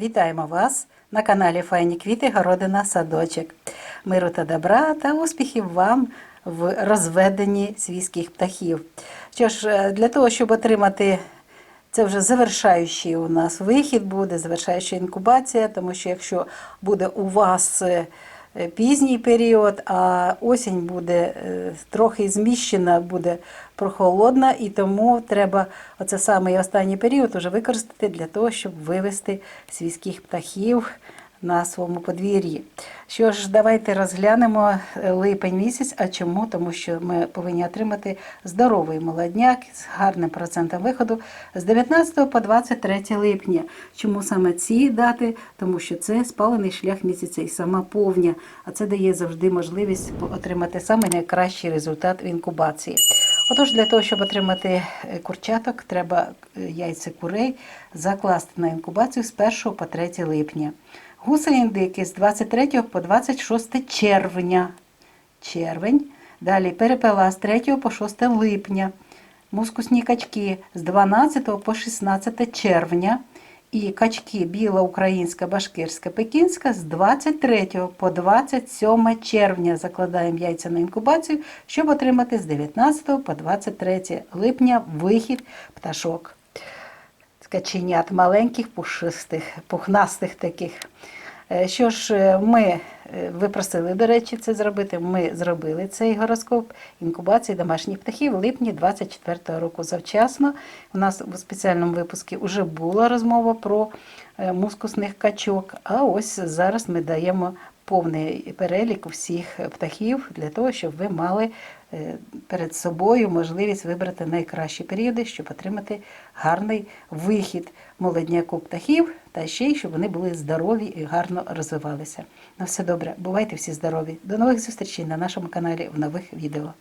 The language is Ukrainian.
Вітаємо вас на каналі Файні квіти, городина, садочок. Миру та добра та успіхів вам в розведенні свійських птахів. Що ж, е, для того, щоб отримати це вже завершаючий у нас вихід буде, завершаюча інкубація, тому що якщо буде у вас е, пізній період, а осінь буде е, трохи зміщена, буде прохолодна, і тому треба оце самий останній період уже використати для того, щоб вивести свійських птахів на своєму подвір'ї. Що ж, давайте розглянемо е, липень місяць. А чому? Тому що ми повинні отримати здоровий молодняк з гарним процентом виходу з 19 по 23 липня. Чому саме ці дати? Тому що це спалений шлях місяця і сама повня, а це дає завжди можливість отримати самий найкращий результат в інкубації. Отож, для того, щоб отримати е, курчаток, треба е, яйця курей закласти на інкубацію з 1 по 3 липня. Гуси індики з 23 по 26 червня. Червень. Далі перепела з 3 по 6 липня. Мускусні качки з 12 по 16 червня. І качки біла українська, башкирська, пекінська з 23 по 27 червня закладаємо яйця на інкубацію, щоб отримати з 19 по 23 липня вихід пташок. Каченят маленьких, пушистих, пухнастих таких. Е, Що ж, е, ми ви просили, до речі, це зробити. Ми зробили цей гороскоп інкубації домашніх птахів в липні 24-го року. Завчасно у нас у спеціальному випуску вже була розмова про е, мускусних качок. А ось зараз ми даємо повний перелік всіх птахів для того, щоб ви мали е, перед собою можливість вибрати найкращі періоди, щоб отримати гарний вихід молодняку птахів, та ще й щоб вони були здорові і гарно розвивалися. На все добре, бувайте всі здорові. До нових зустрічей на нашому каналі в нових відео.